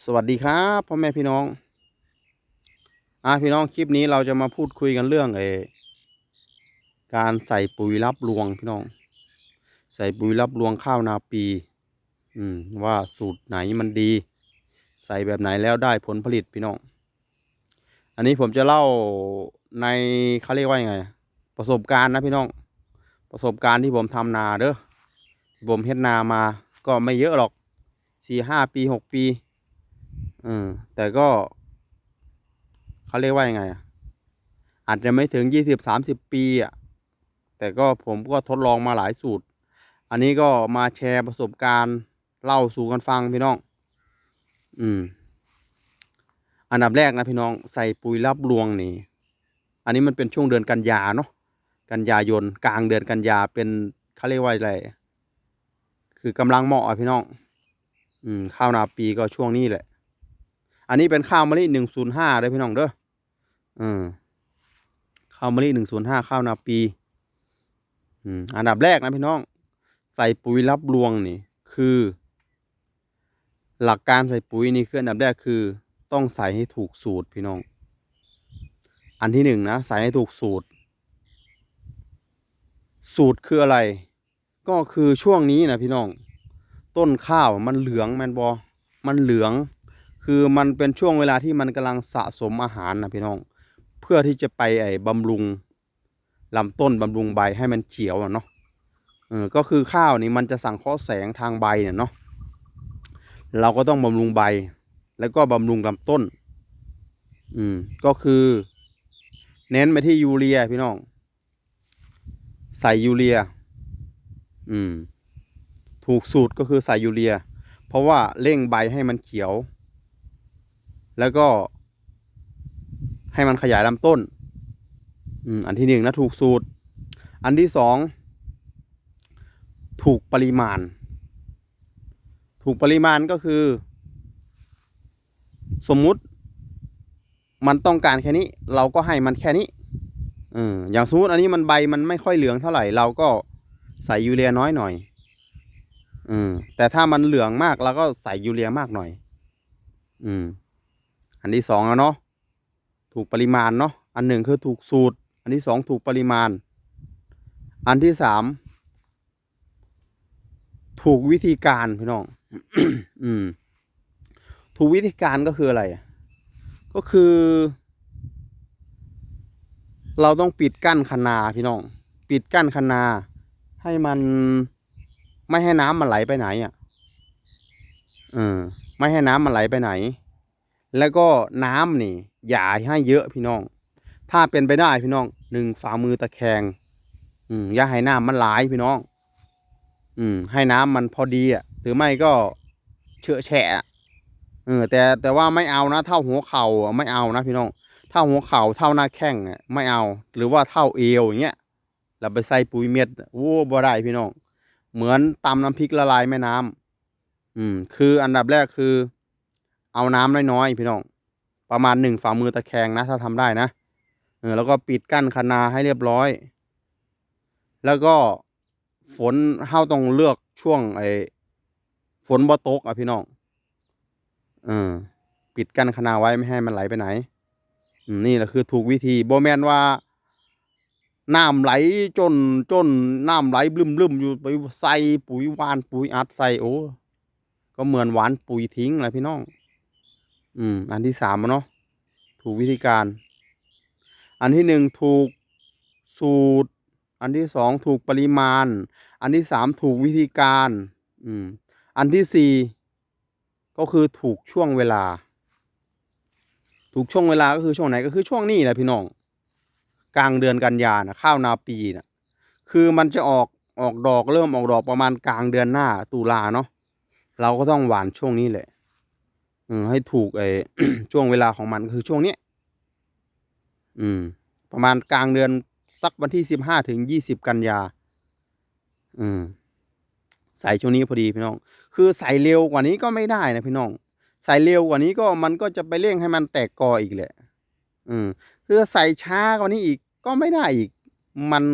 สวัสดีครับพ่อแม่พี่น้อง อ่าพี่น้องคลิปนี้เราจะมาพูดคุยกันเรื่องเอการใส่ปุ๋ยรับรวงพี่น้อง ใส่ปุ๋ยรับรวงข้าวนาปี อืมว่าสูตรไหนมันดี ใส่แบบไหนแล้วได้ผลผลิตพี่น้อง อันนี้ผมจะเล่าในเขาเรียกว่ายังไง ประสบการณ์นะพี่น้อง ประสบการณ์ที่ผมทำนาเด้อผมเฮ็ดนามาก็ไม่เยอะหรอกสี่ห้าปีหกปี อืมแต่ก็เขาเรียกว่ายังไงอะอาจจะไม่ถึงยี่สิบสามสิบปีอะแต่ก็ผมก็ทดลองมาหลายสูตร อันนี้ก็มาแชร์ประสบการณ์เล่าสู่กันฟังพี่น้อง อืม อันดับแรกนะพี่น้องใส่ปุ๋ยรับรวงนี่ อันนี้มันเป็นช่วงเดือนกันยาเนาะ กันยายนกลางเดือนกันยาเป็นเขาเรียกว่าอะไร คือกำลังเหมาะอะพี่น้อง อืม ข้าวนาปีก็ช่วงนี้แหละ อันนี้เป็นข้าวมะลิหนึ่งศูนย์ห้าเลยพี่น้องเด้ออืมข้าวมะลิหนึ่งศูนย์ห้าข้าวนาปีอืมอันดับแรกนะพี่น้อง ใส่ปุ๋ยรับรวงนี่ คือ หลักการใส่ปุ๋ยนี่คืออันดับแรกคือ ต้องใส่ให้ถูกสูตรพี่น้อง อันที่หนึ่งนะใส่ให้ถูกสูตร สูตรคืออะไร ก็คือช่วงนี้นะพี่น้อง ต้นข้าวมันเหลืองแมนบอมันเหลือง คือมันเป็นช่วงเวลาที่มันกำลังสะสมอาหารนะพี่น้อง เพื่อที่จะไปไอ้บำรุงลำต้นบำรุงใบให้มันเขียวเนาะเออก็คือข้าวนี่มันจะสั่งเคราะห์แสงทางใบเนี่ยเนาะเราก็ต้องบำรุงใบ แล้วก็บำรุงลำต้น อืม ก็คือ เน้นไปที่ยูเรียพี่น้อง ใส่ยูเรีย อืม ถูกสูตรก็คือใส่ยูเรีย เพราะว่าเร่งใบให้มันเขียว แล้วก็ให้มันขยายลำต้น อันที่หนึ่งนะถูกสูตร อันที่สองถูกปริมาณ ถูกปริมาณก็คือ สมมุติมันต้องการแค่นี้ เราก็ให้มันแค่นี้อย่างสมมติอันนี้มันใบมันไม่ค่อยเหลืองเท่าไหร่ เราก็ใส่ยูเรียน้อยหน่อยอแต่ถ้ามันเหลืองมากเราก็ใส่ยูเรียมากหน่อย อืม อันที่สองแล้วเนาะถูกปริมาณเนาะอันหนึ่งคือถูกสูตร อันที่สองถูกปริมาณ อันที่สามถูกวิธีการพี่น้องอืมถูกวิธีการก็คืออะไร ก็คือ เราต้องปิดกั้นคนาพี่น้อง ปิดกั้นคนาให้มันไม่ให้น้ำมันไหลไปไหนอะเออไม่ให้น้ำมันไหลไปไหน แล้วก็น้ำนี่อย่าให้เยอะพี่น้อง ถ้าเป็นไปได้พี่น้องหนึ่งฝ่ามือตะแคงอืมอย่าให้น้ำมันไหลพี่น้อง อืม ให้น้ำมันพอดีอะหรือไม่ก็เฉอแฉะเออแต่แต่ว่าไม่เอานะ เท่าหัวเข่าไม่เอานะพี่น้องเท่าหัวเข่าเท่าหน้าแข้งอะไม่เอา หรือว่าเท่าเอวอย่างเงี้ยเราไปใส่ปุ๋ยเม็ดโอ้บ่ได้พี่น้อง เหมือนตำน้ำพริกละลายแม่น้ำอืม คืออันดับแรกคือ เอาน้ำน้อยๆพี่น้อง ประมาณหนึ่งฝ่ามือตะแคงนะ ถ้าทำได้นะเออแล้วก็ปิดกั้นคะนาให้เรียบร้อย แล้วก็ฝนเฮาต้องเลือกช่วงไอ้ฝนบ่ตกอะพี่น้องเออปิดกั้นคะนาไว้ไม่ให้มันไหลไปไหนนี่แหละคือถูกวิธีโบแมนว่าน้ำไหลจนจนน้ำไหลบลึมบลึมอยู่ไปใส่ปุ๋ยหวานปุ๋ยอัดใส่โอ้ก็เหมือนหวานปุ๋ยทิ้งแหละพี่น้อง อืม อันที่สามเนาะถูกวิธีการ อันที่หนึ่งถูกสูตร อันที่สองถูกปริมาณ อันที่สามถูกวิธีการ อืม อันที่สี่ก็คือถูกช่วงเวลา ถูกช่วงเวลาก็คือช่วงไหนก็คือช่วงนี้แหละพี่น้อง กลางเดือนกันยานะข้าวนาปีนะคือมันจะออกออกดอกเริ่มออกดอกประมาณกลางเดือนหน้าตุลาเนาะเราก็ต้องหว่านช่วงนี้แหละ ให้ถูกไอ้ช่วงเวลาของมันคือช่วงเนี้ยอืม ประมาณกลางเดือนสักวันที่สิบห้าถึงยี่สิบกันยา อืม ใส่ช่วงนี้พอดีพี่น้อง คือใส่เร็วกว่านี้ก็ไม่ได้นะพี่น้อง ใส่เร็วกว่านี้ก็มันก็จะไปเร่งให้มันแตกกออีกแหละ อืมคือใส่ช้ากว่านี้อีกก็ไม่ได้อีก มัน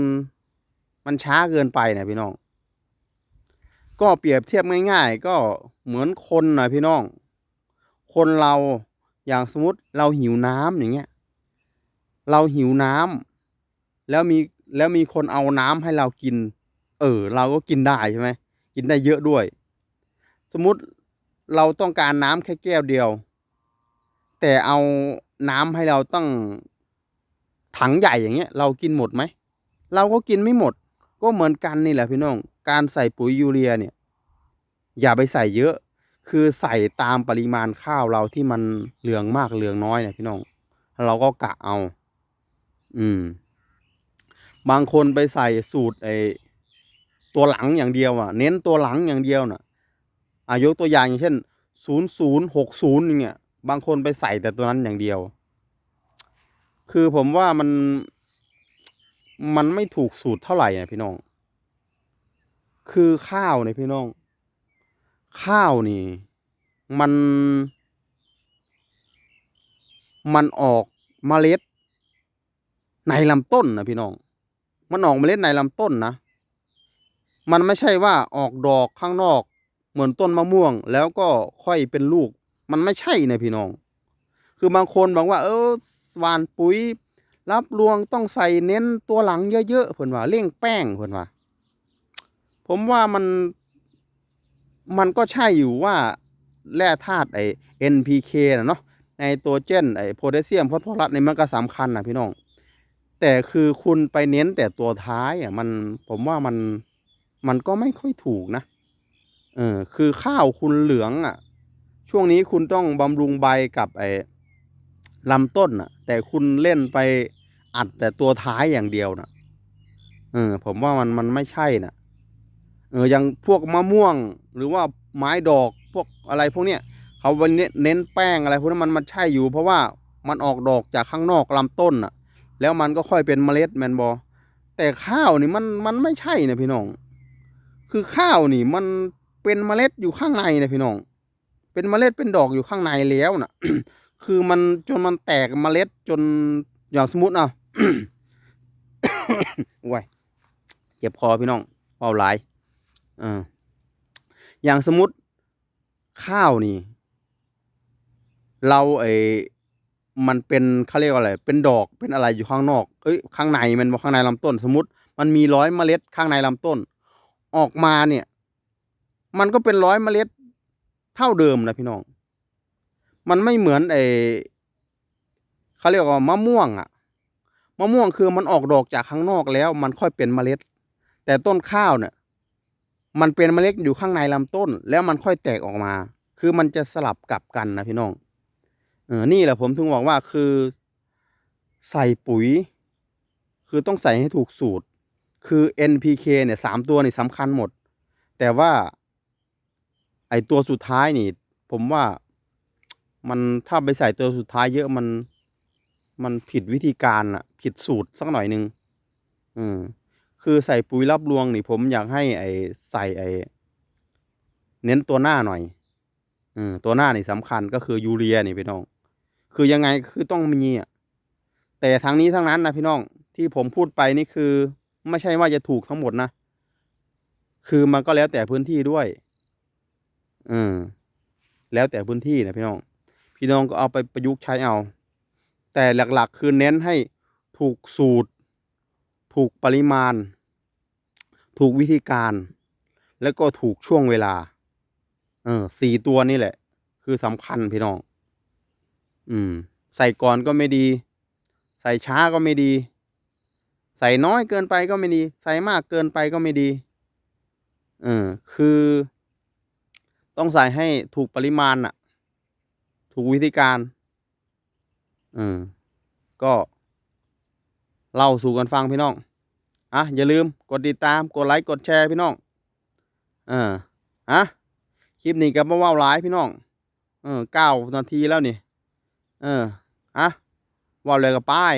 มันช้าเกินไปนะพี่น้อง ก็เปรียบเทียบง่าย ๆ ก็เหมือนคนนะพี่น้อง คนเราอย่างสมมติเราหิวน้ำอย่างเงี้ย เราหิวน้ำแล้วมีแล้วมีคนเอาน้ำให้เรากิน เออ เราก็กินได้ใช่ไหมกินได้เยอะด้วย สมมุติเราต้องการน้ำแค่แก้วเดียว แต่เอาน้ำให้เราตั้งถังใหญ่อย่างเงี้ย เรากินหมดไหมเราก็กินไม่หมด ก็เหมือนกันนี่แหละพี่น้อง การใส่ปุ๋ยยูเรียเนี่ย อย่าไปใส่เยอะ คือใส่ตามปริมาณข้าวเราที่มันเหลืองมากเหลืองน้อยเนี่ยพี่น้องเราก็กะเอา อืม บางคนไปใส่สูตรไอตัวหลังอย่างเดียวอะ เน้นตัวหลังอย่างเดียวน่ะอายกตัวอย่างอย่างเช่นศูนย์ศูนย์หกศูนย์อย่างเงี้ยบางคนไปใส่แต่ตัวนั้นอย่างเดียว คือผมว่ามันมันไม่ถูกสูตรเท่าไหร่นะพี่น้อง คือข้าวเนี่ยพี่น้อง ข้าวนี่ มัน มันออกเมล็ด ในลำต้นนะพี่น้อง มันออกเมล็ดในลำต้นนะ มันไม่ใช่ว่าออกดอกข้างนอก เหมือนต้นมะม่วง แล้วก็ค่อยเป็นลูก มันไม่ใช่นะพี่น้อง คือบางคนบอกว่า เออหวานปุ๋ย รับรวงต้องใส่เน้นตัวหลังเยอะๆเพิ่นว่าเร่งแป้งเพิ่นว่าผมว่ามัน มันก็ใช่อยู่ว่าแร่ธาตุไอ NPK นะเนาะไนโตรเจนไอโพแทสเซียมฟอสฟอรัสในมันก็สำคัญนะพี่น้อง แต่คือคุณไปเน้นแต่ตัวท้ายอะมันผมว่ามันมันก็ไม่ค่อยถูกนะเออคือข้าวคุณเหลืองอะ ช่วงนี้คุณต้องบำรุงใบกับไอลำต้นอะ แต่คุณเล่นไปอัดแต่ตัวท้ายอย่างเดียวนะเออผมว่ามันมันไม่ใช่นะ เอออย่างพวกมะม่วงหรือว่าไม้ดอกพวกอะไรพวกเนี้ยเขาวันนี้เน้นแป้งอะไรพวกนั้นมันมันใช่อยู่ เพราะว่ามันออกดอกจากข้างนอกลำต้นอะ แล้วมันก็ค่อยเป็นเมล็ดแมนบอแต่ข้าวนี่มันมันไม่ใช่นะพี่น้อง คือข้าวนี่มันเป็นเมล็ดอยู่ข้างในนะพี่น้อง เป็นเมล็ดเป็นดอกอยู่ข้างในแล้วนะคือมันจนมันแตกเมล็ดจนอย่างสมมติเอาโอ้ยเจ็บคอพี่น้องเบาหลาย อออย่างสมมติข้าวนี่ เราไอ้มันเป็นเขาเรียกว่าอะไร เป็นดอกเป็นอะไรอยู่ข้างนอก เอ้ยข้างในมันข้างในลำต้น สมมติ มันมีร้อยเมล็ดข้างในลำต้น ออกมาเนี่ย มันก็เป็นร้อยเมล็ดเท่าเดิมนะพี่น้อง มันไม่เหมือนไอเขาเรียกว่ามะม่วงอะมะม่วงคือมันออกดอกจากข้างนอกแล้ว มันค่อยเป็นเมล็ด แต่ต้นข้าวเนี่ย มันเป็นเมล็ดอยู่ข้างในลำต้น แล้วมันค่อยแตกออกมา คือมันจะสลับกลับกันนะพี่น้องเออนี่แหละผมถึงบอกว่าคือ ใส่ปุ๋ย คือต้องใส่ให้ถูกสูตร คือ NPK เนี่ยสามตัวนี่สำคัญหมด แต่ว่า ไอตัวสุดท้ายนี่ ผมว่ามันถ้าไปใส่ตัวสุดท้ายเยอะมัน มันผิดวิธีการอะผิดสูตรสักหน่อยหนึ่งอืม คือใส่ปุ๋ยรับรวงนี่ผมอยากให้ไอ้ใส่ไอ้เน้นตัวหน้าหน่อยอืมตัวหน้านี่สำคัญก็คือยูเรียนี่พี่น้อง คือยังไงคือต้องมีอะแต่ทั้งนี้ทั้งนั้นนะพี่น้องที่ผมพูดไปนี่คือ ไม่ใช่ว่าจะถูกทั้งหมดนะคือมันก็แล้วแต่พื้นที่ด้วยอืมแล้วแต่พื้นที่นะพี่น้อง พี่น้องก็เอาไปประยุกต์ใช้เอา แต่หลักๆ คือเน้นให้ถูกสูตร ถูกปริมาณ ถูกวิธีการ แล้วก็ถูกช่วงเวลา เออสี่ตัวนี่แหละ คือสำคัญพี่น้อง อืม ใส่ก่อนก็ไม่ดี ใส่ช้าก็ไม่ดี ใส่น้อยเกินไปก็ไม่ดี ใส่มากเกินไปก็ไม่ดี เออ คือ ต้องใส่ให้ถูกปริมาณน่ะถูกวิธีการ เออ ก็เล่าสู่กันฟังพี่น้อง อะอย่าลืมกดติดตามกดไลค์กดแชร์พี่น้องเอออะคลิปนี้ก็มาว่าหลายพี่น้องเออเก้านาทีแล้วนี่ เอออะว่าเลยกับป้าย